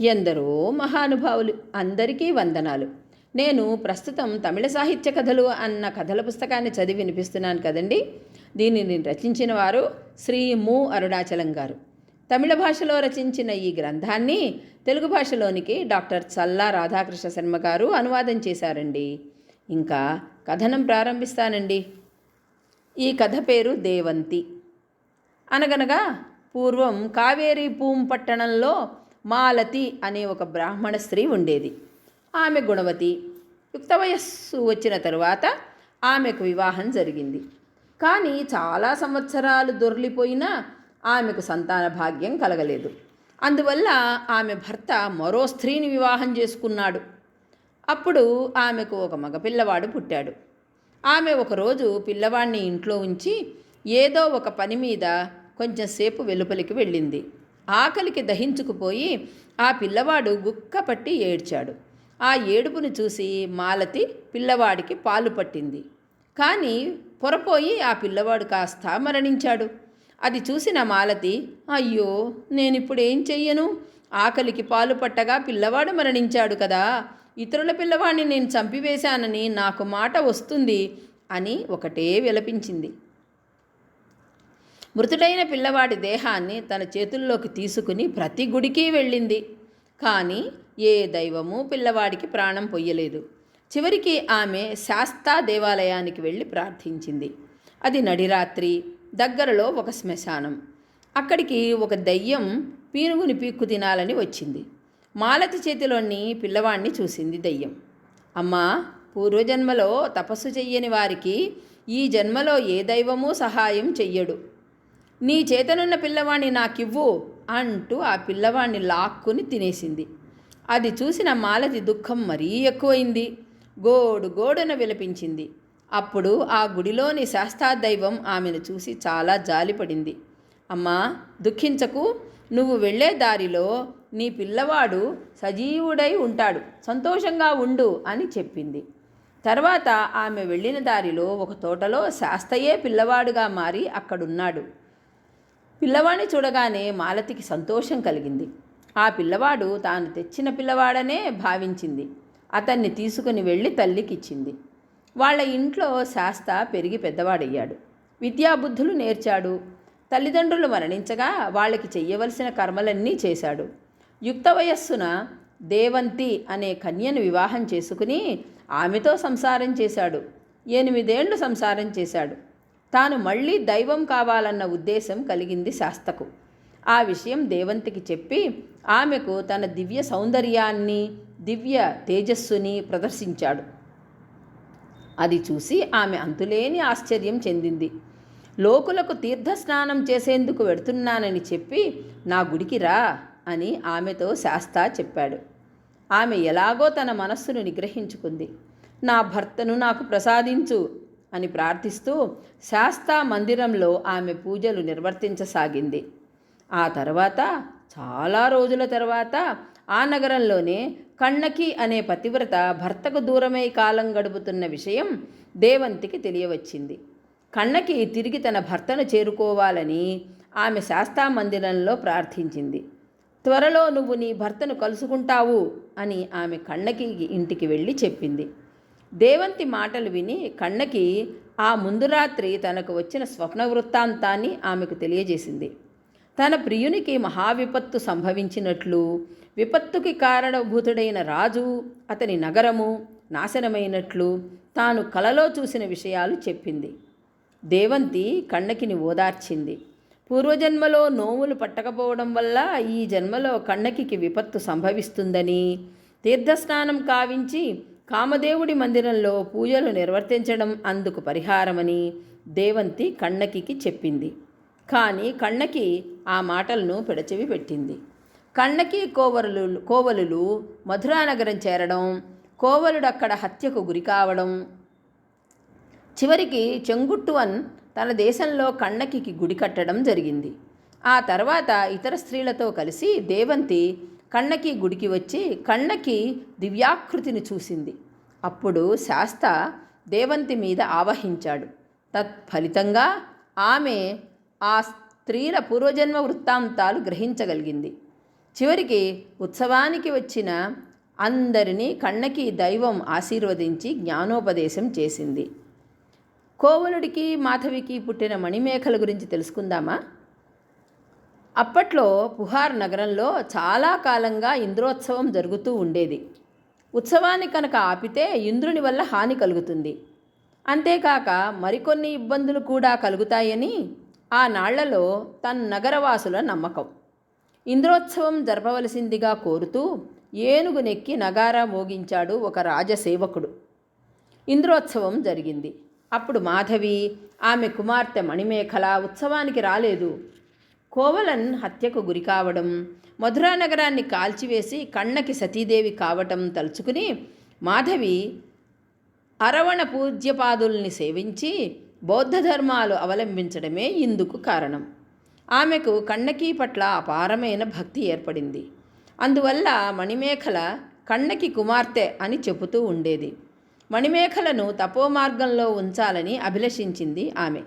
ఎందరో మహానుభావులు అందరికీ వందనాలు. నేను ప్రస్తుతం తమిళ సాహిత్య కథలు అన్న కథల పుస్తకాన్ని చదివి వినిపిస్తున్నాను కదండి. దీనిని రచించిన వారు శ్రీ ము. అరుణాచలం గారు. తమిళ భాషలో రచించిన ఈ గ్రంథాన్ని తెలుగు భాషలోనికి డాక్టర్ చల్లా రాధాకృష్ణ శర్మ గారు అనువాదం చేశారండి. ఇంకా కథనం ప్రారంభిస్తానండి. ఈ కథ పేరు దేవంతి. అనగనగా పూర్వం కావేరీ పూం పట్టణంలో మాలతి అనే ఒక బ్రాహ్మణ స్త్రీ ఉండేది. ఆమె గుణవతి. యుక్త వయస్సు వచ్చిన తరువాత ఆమెకు వివాహం జరిగింది. కానీ చాలా సంవత్సరాలు దొర్లిపోయినా ఆమెకు సంతాన భాగ్యం కలగలేదు. అందువల్ల ఆమె భర్త మరో స్త్రీని వివాహం చేసుకున్నాడు. అప్పుడు ఆమెకు ఒక మగపిల్లవాడు పుట్టాడు. ఆమె ఒకరోజు పిల్లవాడిని ఇంట్లో ఉంచి ఏదో ఒక పని మీద కొంచెంసేపు వెలుపలికి వెళ్ళింది. ఆకలికి దహించుకుపోయి ఆ పిల్లవాడు గుక్క పట్టి ఏడ్చాడు. ఆ ఏడుపును చూసి మాలతి పిల్లవాడికి పాలు పట్టింది. కానీ పొరపోయి ఆ పిల్లవాడు కాస్త మరణించాడు. అది చూసిన మాలతి అయ్యో నేనిప్పుడు ఏం చెయ్యను? ఆకలికి పాలు పట్టగా పిల్లవాడు మరణించాడు కదా. ఇతరుల పిల్లవాడిని నేను చంపివేశానని నాకు మాట వస్తుంది అని ఒకటే విలపించింది. మృతుడైన పిల్లవాడి దేహాన్ని తన చేతుల్లోకి తీసుకుని ప్రతి గుడికి వెళ్ళింది. కానీ ఏ దైవము పిల్లవాడికి ప్రాణం పొయ్యలేదు. చివరికి ఆమె శాస్తా దేవాలయానికి వెళ్ళి ప్రార్థించింది. అది నడిరాత్రి దగ్గరలో ఒక శ్మశానం. అక్కడికి ఒక దయ్యం పీనుగుని పీక్కు తినాలని వచ్చింది. మాలతి చేతిలోని పిల్లవాణ్ణి చూసింది దయ్యం. అమ్మా పూర్వజన్మలో తపస్సు చెయ్యని వారికి ఈ జన్మలో ఏ దైవమూ సహాయం చెయ్యడు. నీ చేతనున్న పిల్లవాణ్ణి నాకివ్వు అంటూ ఆ పిల్లవాణ్ణి లాక్కుని తినేసింది. అది చూసిన మాలతి దుఃఖం మరీ ఎక్కువైంది. గోడు గోడున విలపించింది. అప్పుడు ఆ గుడిలోని శాస్తాదైవం ఆమెను చూసి చాలా జాలిపడింది. అమ్మా దుఃఖించకు. నువ్వు వెళ్ళే దారిలో నీ పిల్లవాడు సజీవుడై ఉంటాడు. సంతోషంగా ఉండు అని చెప్పింది. తర్వాత ఆమె వెళ్ళిన దారిలో ఒక తోటలో శాస్తయే పిల్లవాడుగా మారి అక్కడున్నాడు. పిల్లవాడిని చూడగానే మాలతికి సంతోషం కలిగింది. ఆ పిల్లవాడు తాను తెచ్చిన పిల్లవాడనే భావించింది. అతన్ని తీసుకుని వెళ్ళి తల్లికిచ్చింది. వాళ్ళ ఇంట్లో శాస్త పెరిగి పెద్దవాడయ్యాడు. విద్యాబుద్ధులు నేర్చాడు. తల్లిదండ్రులు మరణించగా వాళ్ళకి చెయ్యవలసిన కర్మలన్నీ చేశాడు. యుక్త వయస్సున దేవంతి అనే కన్యను వివాహం చేసుకుని ఆమెతో సంసారం చేశాడు. ఎనిమిదేళ్ళు సంసారం చేశాడు. తాను మళ్ళీ దైవం కావాలన్న ఉద్దేశం కలిగింది శాస్తకు ఆ విషయం దేవంతికి చెప్పి ఆమెకు తన దివ్య సౌందర్యాన్ని దివ్య తేజస్సుని ప్రదర్శించాడు. అది చూసి ఆమె అంతులేని ఆశ్చర్యం చెందింది. లోకులకు తీర్థస్నానం చేసేందుకు వెడుతున్నానని చెప్పి నా గుడికి రా అని ఆమెతో శాస్త చెప్పాడు. ఆమె ఎలాగో తన మనస్సును నిగ్రహించుకుంది. నా భర్తను నాకు ప్రసాదించు అని ప్రార్థిస్తూ శాస్తా మందిరంలో ఆమె పూజలు నిర్వర్తించసాగింది. ఆ తర్వాత చాలా రోజుల తర్వాత ఆ నగరంలోనే కన్నకి అనే పతివ్రత భర్తకు దూరమై కాలం గడుపుతున్న విషయం దేవంతికి తెలియవచ్చింది. కన్నకి తిరిగి తన భర్తను చేరుకోవాలని ఆమె శాస్తా మందిరంలో ప్రార్థించింది. త్వరలో నువ్వు నీ భర్తను కలుసుకుంటావు అని ఆమె కన్నకి ఇంటికి వెళ్ళి చెప్పింది. దేవంతి మాటలు విని కన్నకి ఆ ముందు రాత్రి తనకు వచ్చిన స్వప్న వృత్తాంతాన్ని ఆమెకు తెలియజేసింది. తన ప్రియునికి మహావిపత్తు సంభవించినట్లు విపత్తుకి కారణభూతుడైన రాజు అతని నగరము నాశనమైనట్లు తాను కలలో చూసిన విషయాలు చెప్పింది. దేవంతి కన్నకిని ఓదార్చింది. పూర్వజన్మలో నోములు పట్టకపోవడం వల్ల ఈ జన్మలో కన్నకికి విపత్తు సంభవిస్తుందని తీర్థస్నానం కావించి కామదేవుడి మందిరంలో పూజలు నిర్వర్తించడం అందుకు పరిహారమని దేవంతి కన్నకికి చెప్పింది. కానీ కన్నకి ఆ మాటలను పెడచెవి పెట్టింది. కన్నకి కోవలు కోవలులు మధురానగరం చేరడం కోవలుడు అక్కడ హత్యకు గురి కావడం. చివరికి చెంగుట్టువన్ తన దేశంలో కన్నకికి గుడి కట్టడం జరిగింది. ఆ తర్వాత ఇతర స్త్రీలతో కలిసి దేవంతి కన్నకి గుడికి వచ్చి కన్నకి దివ్యాకృతిని చూసింది. అప్పుడు శాస్త దేవంతి మీద ఆవహించాడు. తత్ఫలితంగా ఆమె ఆ స్త్రీల పూర్వజన్మ వృత్తాంతాలు గ్రహించగలిగింది. చివరికి ఉత్సవానికి వచ్చిన అందరినీ కన్నకి దైవం ఆశీర్వదించి జ్ఞానోపదేశం చేసింది. కోవలుడికి మాధవికి పుట్టిన మణిమేఖల గురించి తెలుసుకుందామా? అప్పట్లో పుహార్ నగరంలో చాలా కాలంగా ఇంద్రోత్సవం జరుగుతూ ఉండేది. ఉత్సవాన్ని కనుక ఆపితే ఇంద్రుని వల్ల హాని కలుగుతుంది. అంతేకాక మరికొన్ని ఇబ్బందులు కూడా కలుగుతాయని ఆ నాళ్ళలో తన నగరవాసుల నమ్మకం. ఇంద్రోత్సవం జరపవలసిందిగా కోరుతూ ఏనుగు నెక్కి నగారా మోగించాడు ఒక రాజసేవకుడు. ఇంద్రోత్సవం జరిగింది. అప్పుడు మాధవి ఆమె కుమార్తె మణిమేఖల ఉత్సవానికి రాలేదు. కోవలన్ హత్యకు గురి కావడం మధురా నగరాన్ని కాల్చివేసి కన్నకి సతీదేవి కావటం తలుచుకుని మాధవి అరవణ పూజ్యపాదుల్ని సేవించి బౌద్ధ ధర్మాలు అవలంబించడమే ఇందుకు కారణం. ఆమెకు కన్నకి పట్ల అపారమైన భక్తి ఏర్పడింది. అందువల్ల మణిమేఖల కన్నకి కుమార్తె అని చెబుతూ ఉండేది. మణిమేఖలను తపోమార్గంలో ఉంచాలని అభిలషించింది ఆమె.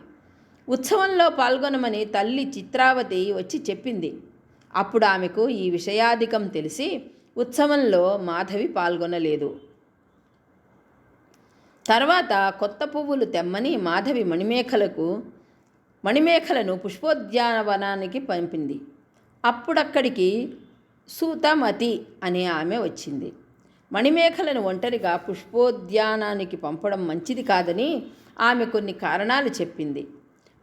ఉత్సవంలో పాల్గొనమని తల్లి చిత్రావతి వచ్చి చెప్పింది. అప్పుడు ఆమెకు ఈ విషయాధికం తెలిసి ఉత్సవంలో మాధవి పాల్గొనలేదు. తర్వాత కొత్త పువ్వులు తెమ్మని మాధవి మణిమేఖలకు మణిమేఖలను పుష్పోద్యానవనానికి పంపింది. అప్పుడక్కడికి సూతమతి అనే ఆమె వచ్చింది. మణిమేఖలను ఒంటరిగా పుష్పోద్యానానికి పంపడం మంచిది కాదని ఆమె కొన్ని కారణాలు చెప్పింది.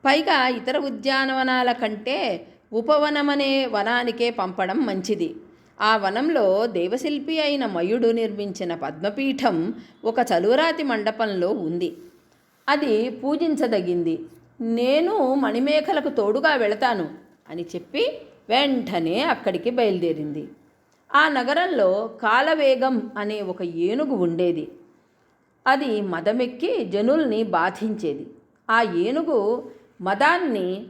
పైగా ఇతర ఉద్యానవనాల కంటే ఉపవనమనే వనానికే పంపడం మంచిది. ఆ వనంలో దేవశిల్పి అయిన మయుడు నిర్మించిన పద్మపీఠం ఒక చలురాతి మండపంలో ఉంది. అది పూజించదగింది. నేను మణిమేఖలకు తోడుగా వెళతాను అని చెప్పి వెంటనే అక్కడికి బయలుదేరింది. ఆ నగరంలో కాలవేగం అనే ఒక ఏనుగు ఉండేది. అది మదమెక్కి జనుల్ని బాధించేది. ఆ ఏనుగు మదాన్ని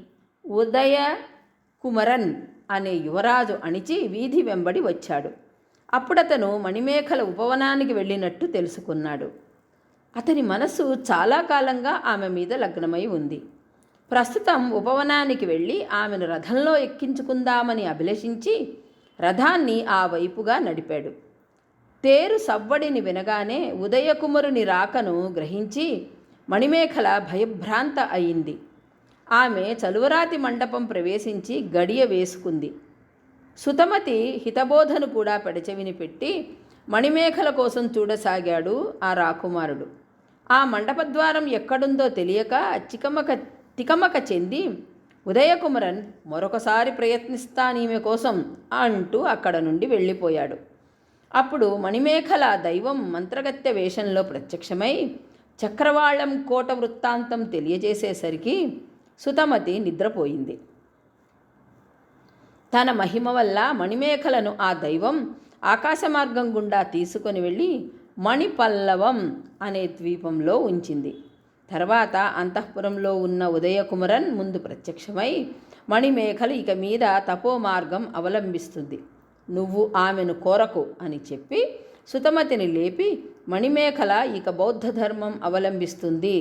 ఉదయ కుమరన్ అనే యువరాజు అణిచి వీధి వెంబడి వచ్చాడు. అప్పుడతను మణిమేఖల ఉపవనానికి వెళ్ళినట్టు తెలుసుకున్నాడు. అతని మనసు చాలా కాలంగా ఆమె మీద లగ్నమై ఉంది. ప్రస్తుతం ఉపవనానికి వెళ్ళి ఆమెను రథంలో ఎక్కించుకుందామని అభిలషించి రథాన్ని ఆ వైపుగా నడిపాడు. తేరు సవ్వడిని వినగానే ఉదయకుమరుని రాకను గ్రహించి మణిమేఖల భయభ్రాంత అయింది. ఆమె చలువరాతి మండపం ప్రవేశించి గడియ వేసుకుంది. సుతమతి హితబోధను కూడా పెడచెవిని పెట్టి మణిమేఖల కోసం చూడసాగాడు ఆ రాకుమారుడు. ఆ మండపద్వారం ఎక్కడుందో తెలియక చికమక తికమక చెంది ఉదయకుమరన్ మరొకసారి ప్రయత్నిస్తానీమె కోసం అంటూ అక్కడ నుండి వెళ్ళిపోయాడు. అప్పుడు మణిమేఖల దైవం మంత్రగత్య వేషంలో ప్రత్యక్షమై చక్రవాళం కోట వృత్తాంతం తెలియజేసేసరికి సుతమతి నిద్రపోయింది. తన మహిమ వల్ల మణిమేఖలను ఆ దైవం ఆకాశ మార్గం గుండా తీసుకొని వెళ్ళి మణిపల్లవం అనే ద్వీపంలో ఉంచింది. తర్వాత అంతఃపురంలో ఉన్న ఉదయకుమరన్ ముందు ప్రత్యక్షమై మణిమేఖలు ఇక మీద తపో మార్గం అవలంబిస్తుంది. నువ్వు ఆమెను కోరకు అని చెప్పి సుతమతిని లేపి మణిమేఖల ఇక బౌద్ధ ధర్మం అవలంబిస్తుంది.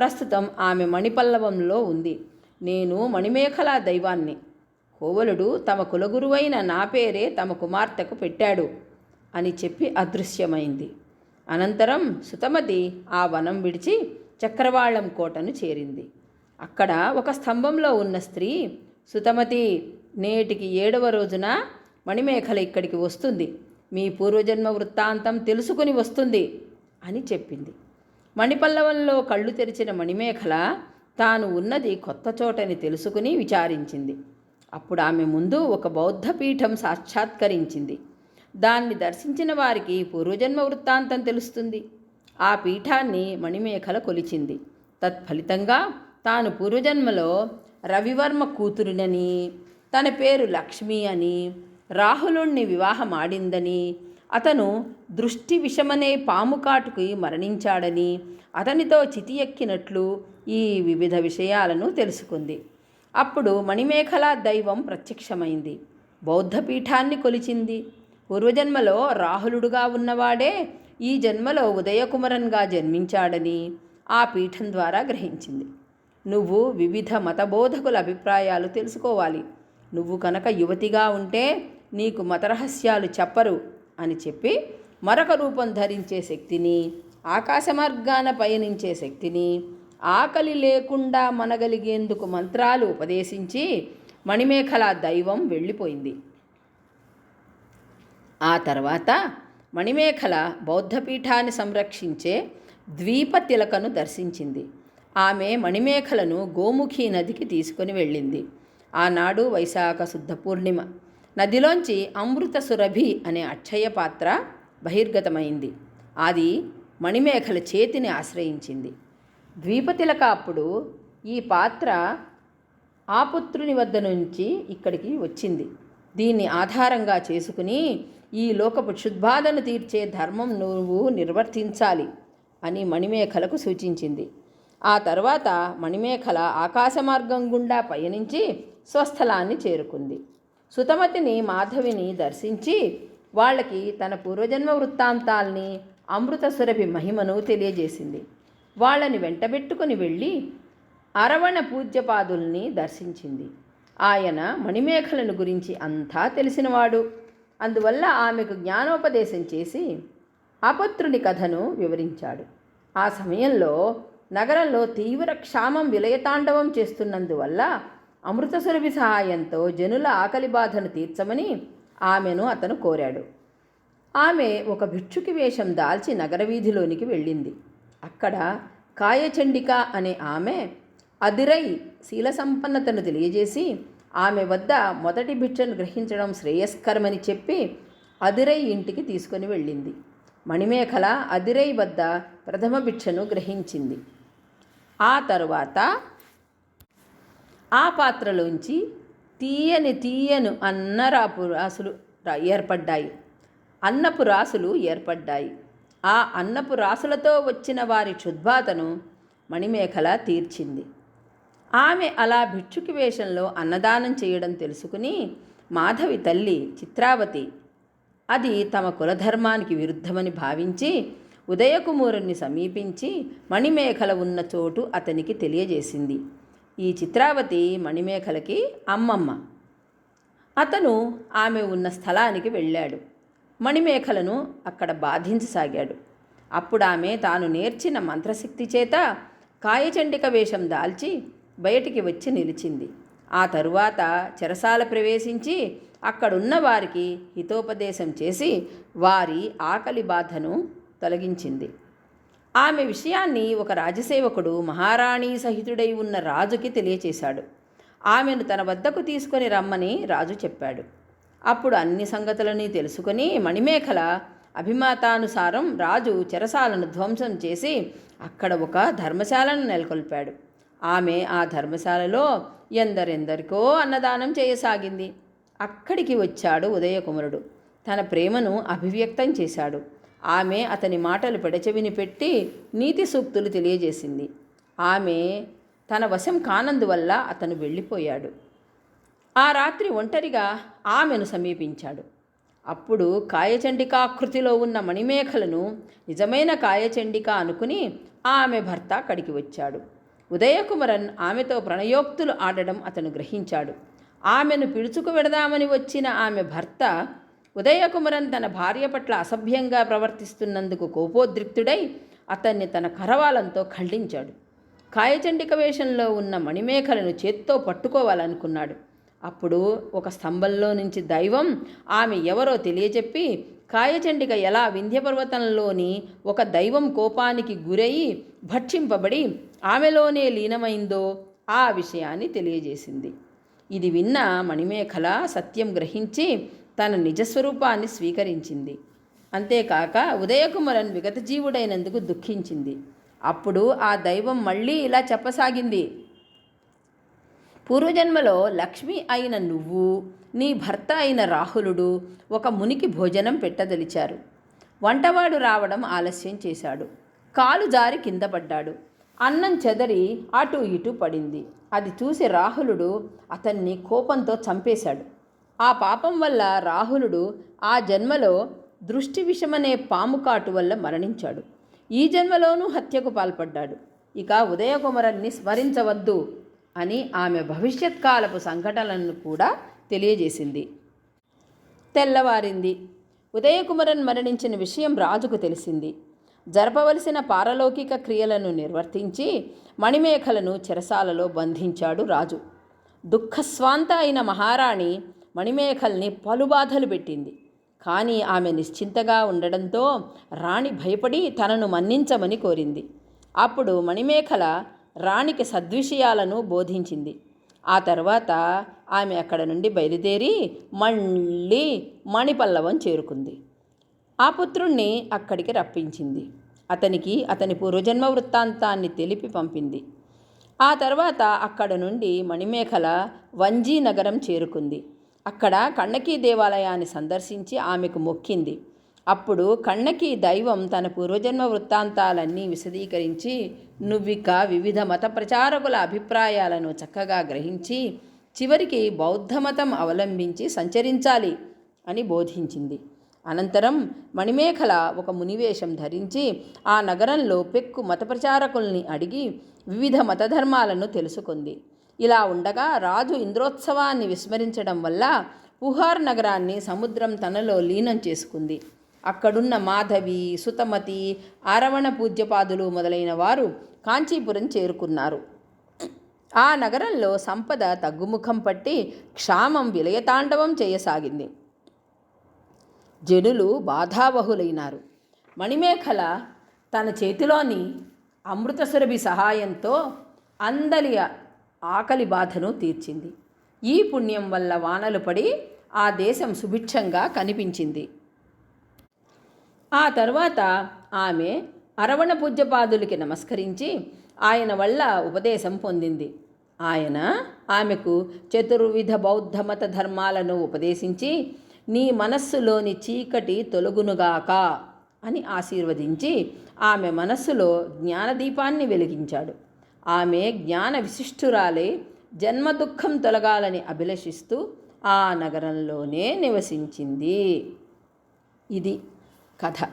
ప్రస్తుతం ఆమె మణిపల్లవంలో ఉంది. నేను మణిమేఖల దైవాన్ని. కోవలుడు తమ కులగురువైన నా పేరే తమ కుమార్తెకు పెట్టాడు అని చెప్పి అదృశ్యమైంది. అనంతరం సుతమతి ఆ వనం విడిచి చక్రవాళం కోటను చేరింది. అక్కడ ఒక స్తంభంలో ఉన్న స్త్రీ సుతమతి నేటికి ఏడవ రోజున మణిమేఖల ఇక్కడికి వస్తుంది. మీ పూర్వజన్మ వృత్తాంతం తెలుసుకుని వస్తుంది అని చెప్పింది. మణిపల్లవంలో కళ్ళు తెరిచిన మణిమేఖల తాను ఉన్నది కొత్త చోటని తెలుసుకుని విచారించింది. అప్పుడు ఆమె ముందు ఒక బౌద్ధ పీఠం సాక్షాత్కరించింది. దాన్ని దర్శించిన వారికి పూర్వజన్మ వృత్తాంతం తెలుస్తుంది. ఆ పీఠాన్ని మణిమేఖల కొలిచింది. తత్ఫలితంగా తాను పూర్వజన్మలో రవివర్మ కూతురినని తన పేరు లక్ష్మి అని రాహులుణ్ణి వివాహమాడిందని అతను దృష్టి విషమనే పాము కాటుకి మరణించాడని అతనితో చితి ఎక్కినట్లు ఈ వివిధ విషయాలను తెలుసుకుంది. అప్పుడు మణిమేఖల దైవం ప్రత్యక్షమైంది. బౌద్ధ పీఠాన్ని కొలిచింది. పూర్వజన్మలో రాహులుడుగా ఉన్నవాడే ఈ జన్మలో ఉదయకుమరన్గా జన్మించాడని ఆ పీఠం ద్వారా గ్రహించింది. నువ్వు వివిధ మతబోధకుల అభిప్రాయాలు తెలుసుకోవాలి. నువ్వు కనుక యువతిగా ఉంటే నీకు మతరహస్యాలు చెప్పరు. అని చెప్పి మరొక రూపం ధరించే శక్తిని ఆకాశ మార్గాన పయనించే శక్తిని ఆకలి లేకుండా మనగలిగేందుకు మంత్రాలు ఉపదేశించి మణిమేఖల దైవం వెళ్ళిపోయింది. ఆ తర్వాత మణిమేఖల బౌద్ధపీఠాన్ని సంరక్షించే ద్వీప తిలకను దర్శించింది. ఆమె మణిమేఖలను గోముఖి నదికి తీసుకుని వెళ్ళింది. ఆనాడు వైశాఖ శుద్ధ పూర్ణిమ. నదిలోంచి అమృత సురభి అనే అక్షయ పాత్ర బహిర్గతమైంది. అది మణిమేఖల చేతిని ఆశ్రయించింది. ద్వీపతిలక అప్పుడు ఈ పాత్ర ఆపుత్రుని వద్ద నుంచి ఇక్కడికి వచ్చింది. దీన్ని ఆధారంగా చేసుకుని ఈ లోకపు క్షుద్బాధను తీర్చే ధర్మం నువ్వు నిర్వర్తించాలి అని మణిమేఖలకు సూచించింది. ఆ తర్వాత మణిమేఖల ఆకాశ మార్గం గుండా పయనించి స్వస్థలాన్ని చేరుకుంది. సుతమతిని మాధవిని దర్శించి వాళ్ళకి తన పూర్వజన్మ వృత్తాంతాల్ని అమృత సురభి మహిమను తెలియజేసింది. వాళ్ళని వెంటబెట్టుకుని వెళ్ళి అరవణ పూజ్యపాదుల్ని దర్శించింది. ఆయన మణిమేఖలను గురించి అంతా తెలిసినవాడు. అందువల్ల ఆమెకు జ్ఞానోపదేశం చేసి అపత్రుని కథను వివరించాడు. ఆ సమయంలో నగరంలో తీవ్ర క్షామం విలయతాండవం చేస్తున్నందువల్ల అమృతసురభి సహాయంతో జనుల ఆకలి బాధను తీర్చమని ఆమెను అతను కోరాడు. ఆమె ఒక భిక్షుకి వేషం దాల్చి నగర వీధిలోనికి వెళ్ళింది. అక్కడ కాయచండిక అనే ఆమె అదిరై శీల సంపన్నతను తెలియజేసి ఆమె వద్ద మొదటి భిక్షను గ్రహించడం శ్రేయస్కరమని చెప్పి అదిరై ఇంటికి తీసుకొని వెళ్ళింది. మణిమేఖల అదిరై వద్ద ప్రథమ భిక్షను గ్రహించింది. ఆ తరువాత ఆ పాత్రలోంచి తీయని తీయను అన్నరాపు రాసులు ఏర్పడ్డాయి. అన్నపు రాసులు ఏర్పడ్డాయి. ఆ అన్నపు రాసులతో వచ్చిన వారి క్షుద్బాతను మణిమేఖల తీర్చింది. ఆమె అలా భిక్షుకి వేషంలో అన్నదానం చేయడం తెలుసుకుని మాధవి తల్లి చిత్రావతి అది తమ కులధర్మానికి విరుద్ధమని భావించి ఉదయకుమారుణ్ణి సమీపించి మణిమేఖల ఉన్న చోటు అతనికి తెలియజేసింది. ఈ చిత్రావతి మణిమేఖలకి అమ్మమ్మ. అతను ఆమె ఉన్న స్థలానికి వెళ్ళాడు. మణిమేఖలను అక్కడ బాధించసాగాడు. అప్పుడు ఆమె తాను నేర్చిన మంత్రశక్తి చేత కాయచండిక వేషం దాల్చి బయటికి వచ్చి నిలిచింది. ఆ తరువాత చెరసాల ప్రవేశించి అక్కడున్న వారికి హితోపదేశం చేసి వారి ఆకలి బాధను తొలగించింది. ఆమె విషయాన్ని ఒక రాజసేవకుడు మహారాణి సహితుడై ఉన్న రాజుకి తెలియచేశాడు. ఆమెను తన వద్దకు తీసుకొని రమ్మని రాజు చెప్పాడు. అప్పుడు అన్ని సంగతులని తెలుసుకొని మణిమేఖల అభిమతానుసారం రాజు చెరసాలను ధ్వంసం చేసి అక్కడ ఒక ధర్మశాలను నెలకొల్పాడు. ఆమె ఆ ధర్మశాలలో ఎందరెందరికో అన్నదానం చేయసాగింది. అక్కడికి వచ్చాడు ఉదయకుమారుడు. తన ప్రేమను అభివ్యక్తం చేశాడు. ఆమె అతని మాటలు పెడచెవిని పెట్టి నీతి సూక్తులు తెలియజేసింది. ఆమె తన వశం కానందువల్ల అతను వెళ్ళిపోయాడు. ఆ రాత్రి ఒంటరిగా ఆమెను సమీపించాడు. అప్పుడు కాయచండికాకృతిలో ఉన్న మణిమేఖలను నిజమైన కాయచండిక అనుకుని ఆమె భర్త అక్కడికి వచ్చాడు. ఉదయకుమరన్ ఆమెతో ప్రణయోక్తులు ఆడడం అతను గ్రహించాడు. ఆమెను పిడుచుకు వెడదామని వచ్చిన ఆమె భర్త ఉదయకుమరన్ తన భార్య పట్ల అసభ్యంగా ప్రవర్తిస్తున్నందుకు కోపోద్రిక్తుడై అతన్ని తన కరవాలంతో ఖండించాడు. కాయచండిక వేషంలో ఉన్న మణిమేఖలను చేత్తో పట్టుకోవాలనుకున్నాడు. అప్పుడు ఒక స్తంభంలో నుంచి దైవం ఆమె ఎవరో తెలియచెప్పి కాయచండిక ఎలా వింధ్యపర్వతంలోని ఒక దైవం కోపానికి గురయి భక్షింపబడి ఆమెలోనే లీనమైందో ఆ విషయాన్ని తెలియజేసింది. ఇది విన్న మణిమేఖల సత్యం గ్రహించి తన నిజస్వరూపాన్ని స్వీకరించింది. అంతేకాక ఉదయకుమరన్ విగత జీవుడైనందుకు దుఃఖించింది. అప్పుడు ఆ దైవం మళ్ళీ ఇలా చెప్పసాగింది. పూర్వజన్మలో లక్ష్మి అయిన నువ్వు నీ భర్త అయిన రాహులుడు ఒక మునికి భోజనం పెట్టదలిచారు. వంటవాడు రావడం ఆలస్యం చేశాడు. కాలు జారి కింద పడ్డాడు. అన్నం చెదరి అటు ఇటు పడింది. అది చూసి రాహులుడు అతన్ని కోపంతో చంపేశాడు. ఆ పాపం వల్ల రాహులుడు ఆ జన్మలో దృష్టి విషమనే పాము కాటు వల్ల మరణించాడు. ఈ జన్మలోనూ హత్యకు పాల్పడ్డాడు. ఇక ఉదయకుమరన్ని స్మరించవద్దు అని ఆమె భవిష్యత్కాలపు సంఘటనలను కూడా తెలియజేసింది. తెల్లవారింది. ఉదయకుమరన్ మరణించిన విషయం రాజుకు తెలిసింది. జరపవలసిన పారలౌకిక క్రియలను నిర్వర్తించి మణిమేఖలను చెరసాలలో బంధించాడు రాజు. దుఃఖస్వాంత అయిన మహారాణి మణిమేఖల్ని పలుబాధలు పెట్టింది. కానీ ఆమె నిశ్చింతగా ఉండడంతో రాణి భయపడి తనను మన్నించమని కోరింది. అప్పుడు మణిమేఖల రాణికి సద్విషయాలను బోధించింది. ఆ తర్వాత ఆమె అక్కడ నుండి బయలుదేరి మళ్ళీ మణిపల్లవం చేరుకుంది. ఆ పుత్రుణ్ణి అక్కడికి రప్పించింది. అతనికి అతని పూర్వజన్మ వృత్తాంతాన్ని తెలిపి పంపింది. ఆ తర్వాత అక్కడ నుండి మణిమేఖల వంజీ నగరం చేరుకుంది. అక్కడ కన్నకీ దేవాలయాన్ని సందర్శించి ఆమెకు మొక్కింది. అప్పుడు కన్నకి దైవం తన పూర్వజన్మ వృత్తాంతాలన్నీ విశదీకరించి నువ్విక వివిధ మత ప్రచారకుల అభిప్రాయాలను చక్కగా గ్రహించి చివరికి బౌద్ధమతం అవలంబించి సంచరించాలి అని బోధించింది. అనంతరం మణిమేఖల ఒక మునివేషం ధరించి ఆ నగరంలో పెక్కు మత ప్రచారకుల్ని అడిగి వివిధ మతధర్మాలను తెలుసుకుంది. ఇలా ఉండగా రాజు ఇంద్రోత్సవాన్ని విస్మరించడం వల్ల పుహార్ నగరాన్ని సముద్రం తనలో లీనం చేసుకుంది. అక్కడున్న మాధవి సుతమతి ఆరవణ పూజ్యపాదులు మొదలైన వారు కాంచీపురం చేరుకున్నారు. ఆ నగరంలో సంపద తగ్గుముఖం పట్టి క్షామం విలయతాండవం చేయసాగింది. జనులు బాధాబహులైనారు మణిమేఖల తన చేతిలోని అమృతసురభి సహాయంతో అందలి ఆకలి బాధను తీర్చింది. ఈ పుణ్యం వల్ల వానలు పడి ఆ దేశం సుభిక్షంగా కనిపించింది. ఆ తర్వాత ఆమె అరవణ పూజ్యపాదులకి నమస్కరించి ఆయన వల్ల ఉపదేశం పొందింది. ఆయన ఆమెకు చతుర్విధ బౌద్ధ మత ధర్మాలను ఉపదేశించి నీ మనస్సులోని చీకటి తొలగునుగాక అని ఆశీర్వదించి ఆమె మనస్సులో జ్ఞానదీపాన్ని వెలిగించాడు. ఆమె జ్ఞాన విశిష్టురాలై జన్మ దుఃఖం తొలగాలని అభిలషిస్తూ ఆ నగరంలోనే నివసించింది. ఇది కథ.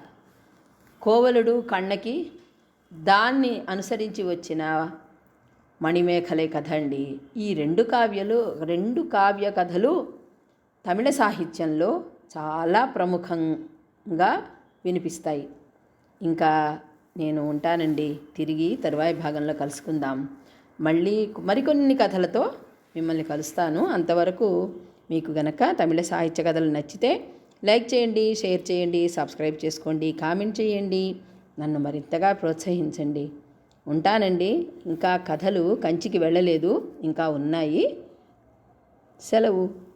కోవలుడు కన్నకి దాన్ని అనుసరించి వచ్చిన మణిమేఖలే కథ అండి ఈ రెండు కావ్యలు రెండు కావ్య కథలు తమిళ సాహిత్యంలో చాలా ప్రముఖంగా వినిపిస్తాయి. ఇంకా నేను ఉంటానండి. తిరిగి తరువాయి భాగంలో కలుసుకుందాం. మళ్ళీ మరికొన్ని కథలతో మిమ్మల్ని కలుస్తాను. అంతవరకు మీకు గనక తమిళ సాహిత్య కథలు నచ్చితే లైక్ చేయండి షేర్ చేయండి సబ్స్క్రైబ్ చేసుకోండి కామెంట్ చేయండి. నన్ను మరింతగా ప్రోత్సహించండి. ఉంటానండి. ఇంకా కథలు కంచికి వెళ్ళలేదు. ఇంకా ఉన్నాయి. సెలవు.